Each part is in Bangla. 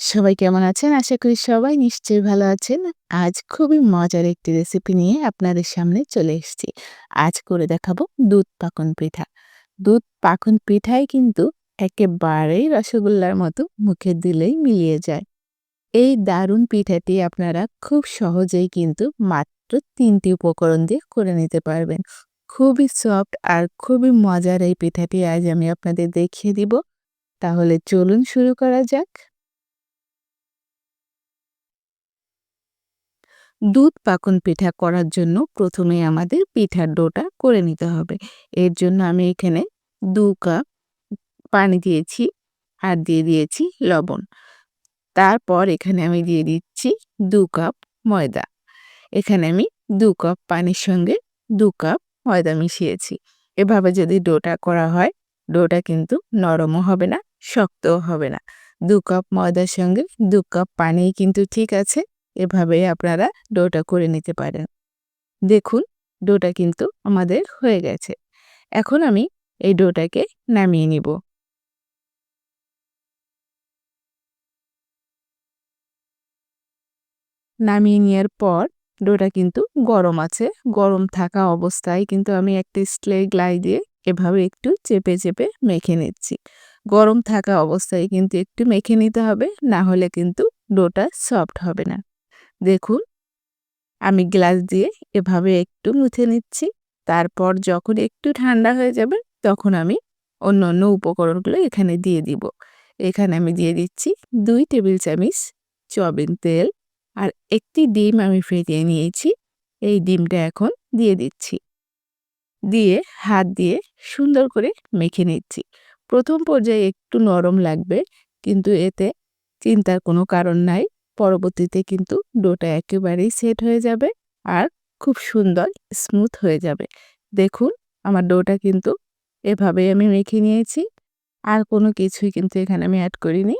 সবাই কেমন আছেন? আশা করি সবাই নিশ্চয়ই ভালো আছেন। আজ খুবই মজার একটি রেসিপি নিয়ে আপনাদের সামনে চলে এসেছি। আজ করে দেখাবো দুধ পাকন পিঠা। দুধ পাকন পিঠাই কিন্তু একেবারেই রসগোল্লার মতো মুখে দিলেই মিলিয়ে যায়। এই দারুণ পিঠাটি আপনারা খুব সহজেই কিন্তু মাত্র তিনটি উপকরণ দিয়ে করে নিতে পারবেন। খুবই সফট আর খুবই মজার এই পিঠাটি আজ আমি আপনাদের দেখিয়ে দিব। তাহলে চলুন শুরু করা যাক। দুধ পাকন পিঠা করার জন্য প্রথমে আমাদের পিঠার ডোটা করে নিতে হবে। এর জন্য আমি এখানে দু কাপ পানি দিয়েছি আর দিয়ে দিয়েছি লবণ। তারপর এখানে আমি দিয়ে দিচ্ছি দু কাপ ময়দা। এখানে আমি দু কাপ পানির সঙ্গে দু কাপ ময়দা মিশিয়েছি। এভাবে যদি ডোটা করা হয়, ডোটা কিন্তু নরমও হবে না, শক্তও হবে না। দু কাপ ময়দার সঙ্গে দু কাপ পানি কিন্তু ঠিক আছে। এভাবে আপনারা ডোটা করে নিতে পারেন। দেখুন, ডোটা কিন্তু আমাদের হয়ে গেছে। এখন আমি এই ডোটাকে নামিয়ে নিব। নামিয়ে নেওয়ার পর ডোটা কিন্তু গরম আছে। গরম থাকা অবস্থায় কিন্তু আমি একটা স্লে গ্লাই দিয়ে এভাবে একটু চেপে চেপে মেখে নিচ্ছি। গরম থাকা অবস্থায় কিন্তু একটু মেখে নিতে হবে, না হলে কিন্তু ডোটা সফট হবে না। দেখুন। আমি গ্লাস দিয়ে এভাবে একটু মুছে নিচ্ছি। তারপর যখন একটু ঠান্ডা হয়ে যাবে, তখন আমি অন্য অন্য উপকরণগুলো এখানে দিয়ে দিব। এখানে আমি দিয়ে দিচ্ছি দুই টেবিল চামচ চবিন তেল আর একটি ডিম আমি ফেটিয়ে নিয়েছি। এই ডিমটা এখন দিয়ে দিচ্ছি। দিয়ে হাত দিয়ে সুন্দর করে মেখে নিচ্ছি। প্রথম পর্যায়ে একটু নরম লাগবে, কিন্তু এতে চিন্তার কোনো কারণ নাই। পরবর্তীতে কিন্তু ডোটা একেবারেই সেট হয়ে যাবে আর খুব সুন্দর স্মুথ হয়ে যাবে। দেখুন, আমার ডোটা কিন্তু এভাবে আমি মেখে নিয়েছি। আর কোনো কিছুই কিন্তু এখানে আমি অ্যাড করিনি।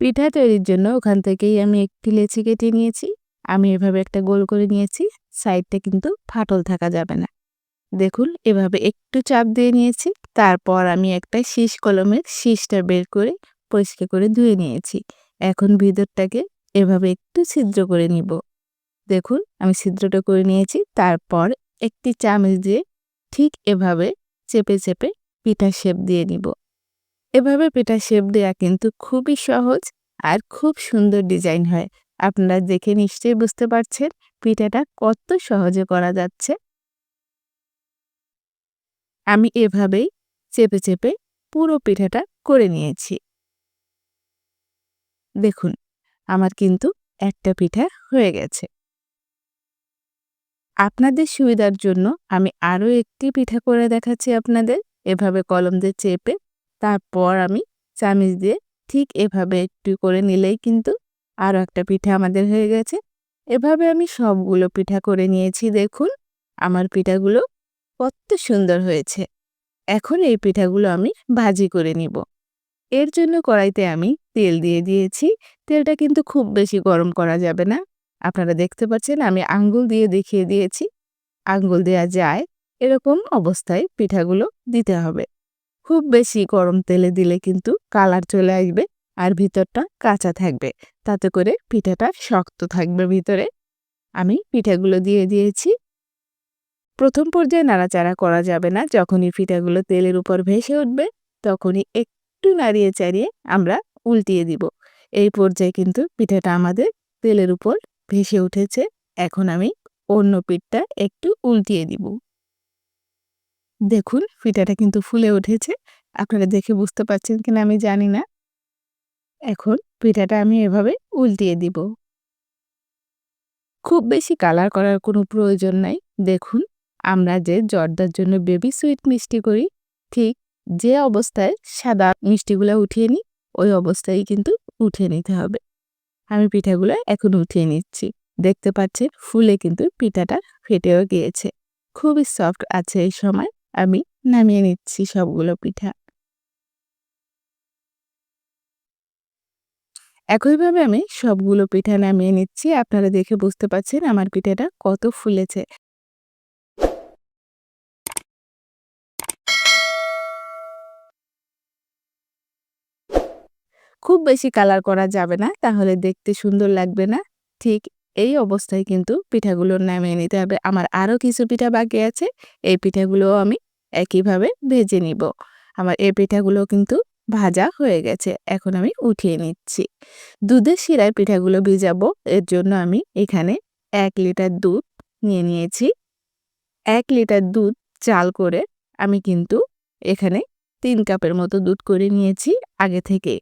পিঠা তৈরির জন্য ওখান থেকেই আমি একটি লেচি কেটে নিয়েছি। আমি এভাবে একটা গোল করে নিয়েছি, সাইডটা কিন্তু ফাটল থাকা যাবে না। দেখুন, এভাবে একটু চাপ দিয়ে নিয়েছি। তারপর আমি একটা শীষ কলমের শীষটা বের করে পরিষ্কার করে ধুয়ে নিয়েছি। এখন ভিতরটাকে এভাবে একটু ছিদ্র করে নিব। দেখুন, আমি ছিদ্রটা করে নিয়েছি। তারপর একটি চামচ দিয়ে ঠিক এভাবে চেপে চেপে পিঠা শেপ দিয়ে নিব। এভাবে পিঠা শেপ দেওয়া কিন্তু খুবই সহজ আর খুব সুন্দর ডিজাইন হয়। আপনারা দেখে নিশ্চয়ই বুঝতে পারছেন পিঠাটা কত সহজে করা যাচ্ছে। আমি এভাবেই চেপে চেপে পুরো পিঠাটা করে নিয়েছি। দেখুন, আমার কিন্তু একটা পিঠা হয়ে গেছে। আপনাদের সুবিধার জন্য আমি আরও একটি পিঠা করে দেখাচ্ছি আপনাদের। এভাবে কলম দিয়ে চেপে তারপর আমি চামিচ দিয়ে ঠিক এভাবে একটু করে নিলেই কিন্তু আরও একটা পিঠা আমাদের হয়ে গেছে। এভাবে আমি সবগুলো পিঠা করে নিয়েছি, দেখুন, আমার পিঠাগুলো কত সুন্দর হয়েছে। এখন এই পিঠাগুলো আমি ভাজি করে নিব। এর জন্য কড়াইতে আমি তেল দিয়ে দিয়েছি। তেলটা কিন্তু খুব বেশি গরম করা যাবে না। আপনারা দেখতে পাচ্ছেন আমি আঙ্গুল দিয়ে দেখিয়ে দিয়েছি। আঙ্গুল দেওয়া যায়, এরকম অবস্থায় পিঠাগুলো দিতে হবে। খুব বেশি গরম তেলে দিলে কিন্তু কালার চলে আসবে আর ভিতরটা কাঁচা থাকবে। তাতে করে পিঠাটা শক্ত থাকবে ভিতরে। আমি পিঠাগুলো দিয়ে দিয়েছি। প্রথম পর্যায়ে নাড়াচাড়া করা যাবে না। যখনই পিঠাগুলো তেলের উপর ভেসে উঠবে, তখনই একটু নাড়িয়ে চাড়িয়ে আমরা উল্টিয়ে দিব। এই পর্যায়ে কিন্তু পিঠাটা আমাদের তেলের উপর ভেসে উঠেছে। এখন আমি অন্য পিঠটা একটু উল্টিয়ে দিব। দেখুন, পিঠাটা কিন্তু ফুলে উঠেছে। আপনারা দেখে বুঝতে পারছেন কিনা আমি জানি না। এখন পিঠাটা আমি এভাবে উল্টিয়ে দিব। খুব বেশি কালার করার কোনো প্রয়োজন নাই। দেখুন, আমরা যে জর্দার জন্য বেবি সুইট মিষ্টি করি, ঠিক যে অবস্থায় সাদা মিষ্টিগুলো উঠিয়ে নিই, ওই অবস্থায় কিন্তু উঠিয়ে নিতে হবে। আমি পিঠাগুলো এখন উঠিয়ে নিচ্ছি। দেখতে পাচ্ছেন, ফুলে কিন্তু পিঠাটা ফেটেও গিয়েছে। খুবই সফট আছে এই সময়। আমি নামিয়ে নিচ্ছি সবগুলো পিঠা। একইভাবে আমি সবগুলো পিঠা নামিয়ে নিচ্ছি। আপনারা দেখে বুঝতে পারছেন আমার পিঠাটা কত ফুলেছে। খুব বেশি কালার করা যাবে না, তাহলে দেখতে সুন্দর লাগবে না। ঠিক এই অবস্থায় কিন্তু পিঠাগুলো নামিয়ে নিতে হবে। আমার আরও কিছু পিঠা বাকি আছে, এই পিঠাগুলো আমি একইভাবে ভেজে নিব। আমার এই পিঠাগুলো কিন্তু ভাজা হয়ে গেছে, এখন আমি উঠিয়ে নিচ্ছি। দুধের শিরায় পিঠাগুলো ভিজাবো, এর জন্য আমি এখানে এক লিটার দুধ নিয়ে নিয়েছি। এক লিটার দুধ চাল করে আমি কিন্তু এখানে তিন কাপের মতো দুধ করে নিয়েছি আগে থেকে।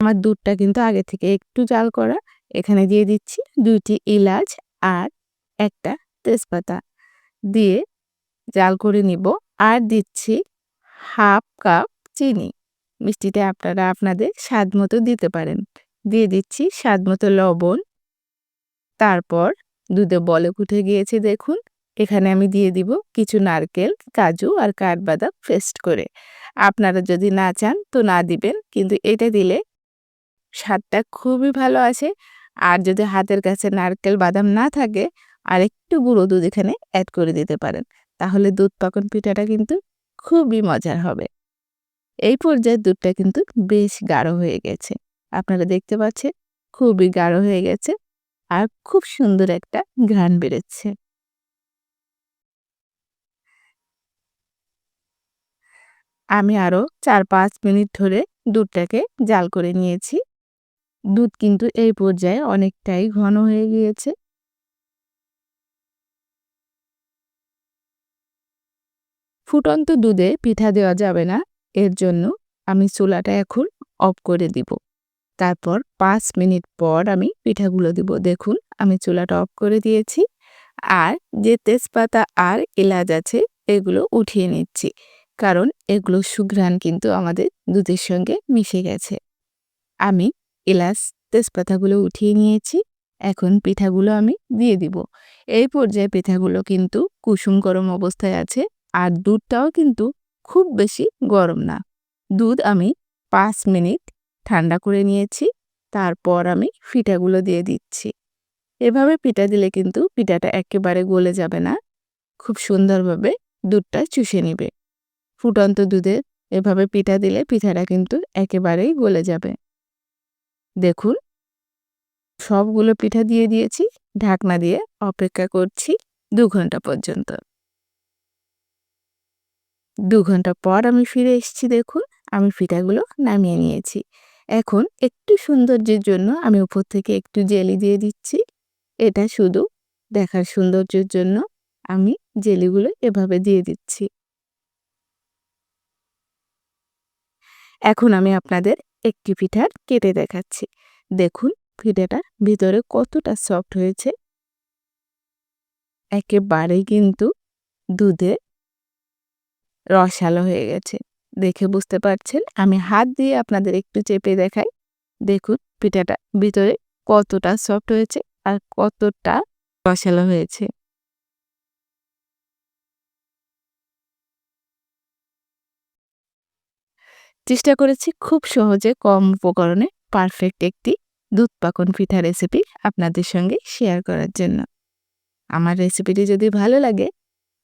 আমার দুধটা কিন্তু আগে থেকে একটু জাল করা। এখানে দিয়ে দিচ্ছি দুইটি এলাচ আর একটা তেজপাতা। দিয়ে জাল করে নিব আর দিচ্ছি হাফ কাপ চিনি। মিষ্টিটা আপনারা আপনাদের স্বাদ মতো দিতে পারেন। দিয়ে দিচ্ছি স্বাদ মতো লবণ। তারপর দুধে বলে উঠে গিয়েছে, দেখুন। এখানে আমি দিয়ে দিব কিছু নারকেল, কাজু আর কাঠবাদাম পেস্ট করে। আপনারা যদি না চান তো না দিবেন, কিন্তু এটা দিলে স্বাদটা খুবই ভালো আছে। আর যদি হাতের কাছে নারকেল বাদাম না থাকে, আর একটু গুঁড়ো দুধ এখানে অ্যাড করে দিতে পারেন। তাহলে দুধ পাকন পিঠাটা কিন্তু খুবই মজার হবে। এই পর্যায়ে দুধটা কিন্তু বেশ গাঢ় হয়ে গেছে। আপনারা দেখতে পাচ্ছেন, খুবই গাঢ় হয়ে গেছে আর খুব সুন্দর একটা ঘ্রাণ বেরোচ্ছে। আমি আরও চার পাঁচ মিনিট ধরে দুধটাকে জাল করে নিয়েছি। দুধ কিন্তু এই পর্যায়ে অনেকটাই ঘন হয়ে গিয়েছে। ফুটন্ত দুধে পিঠা দেওয়া যাবে না, এর জন্য আমি চুলাটা এখন অফ করে দিব। তারপর পাঁচ মিনিট পর আমি পিঠাগুলো দিব। দেখুন, আমি চুলাটা অফ করে দিয়েছি আর যে তেজপাতা আর এলাচ আছে, এগুলো উঠিয়ে নিচ্ছি, কারণ এগুলো সুঘ্রাণ কিন্তু আমাদের দুধের সঙ্গে মিশে গেছে। আমি এলাচ, তেজপাতাগুলো উঠিয়ে নিয়েছি। এখন পিঠাগুলো আমি দিয়ে দিব। এই পর্যায়ে পিঠাগুলো কিন্তু কুসুম গরম অবস্থায় আছে আর দুধটাও কিন্তু খুব বেশি গরম না। দুধ আমি পাঁচ মিনিট ঠান্ডা করে নিয়েছি, তারপর আমি পিঠাগুলো দিয়ে দিচ্ছি। এভাবে পিঠা দিলে কিন্তু পিঠাটা একেবারে গলে যাবে না, খুব সুন্দরভাবে দুধটা চুষে নিবে। ফুটন্ত দুধে এভাবে পিঠা দিলে পিঠাটা কিন্তু একেবারেই গলে যাবে। দেখুন। সবগুলো পিঠা দিয়ে দিয়েছি, ঢাকনা দিয়ে অপেক্ষা করছি দু ঘণ্টা পর্যন্ত। দু ঘণ্টা পর আমি ফিরে এসেছি, দেখুন, আমি পিঠাগুলো নামিয়ে নিয়েছি। এখন একটু সৌন্দর্যের জন্য আমি উপর থেকে একটু জেলি দিয়ে দিচ্ছি। এটা শুধু দেখার সৌন্দর্যের জন্য আমি জেলিগুলো এভাবে দিয়ে দিচ্ছি। এখন আমি আপনাদের একটি পিঠার কেটে দেখাচ্ছি। দেখুন, পিঠাটা ভিতরে কতটা সফট হয়েছে। একেবারেই কিন্তু দুধে রসালো হয়ে গেছে। দেখে বুঝতে পারছেন? আমি হাত দিয়ে আপনাদের একটু চেপে দেখাই। দেখুন, পিঠাটা ভিতরে কতটা সফট হয়েছে আর কতটা রসালো হয়েছে। চেষ্টা করেছি খুব সহজে কম উপকরণে পারফেক্ট একটি দুধ পাকন পিঠা রেসিপি আপনাদের সঙ্গে শেয়ার করার জন্য। আমার রেসিপিটি যদি ভালো লাগে,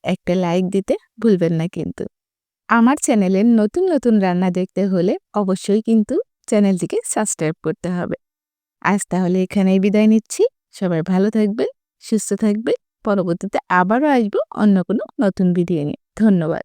একটা লাইক দিতে ভুলবেন না কিন্তু। আমার চ্যানেলের নতুন নতুন রান্না দেখতে হলে অবশ্যই কিন্তু চ্যানেলটিকে সাবস্ক্রাইব করতে হবে। আজ তাহলে এখানেই বিদায় নিচ্ছি। সবাই ভালো থাকবেন, সুস্থ থাকবেন। পরবর্তীতে আবারও আসব অন্য কোনো নতুন ভিডিও নিয়ে। ধন্যবাদ।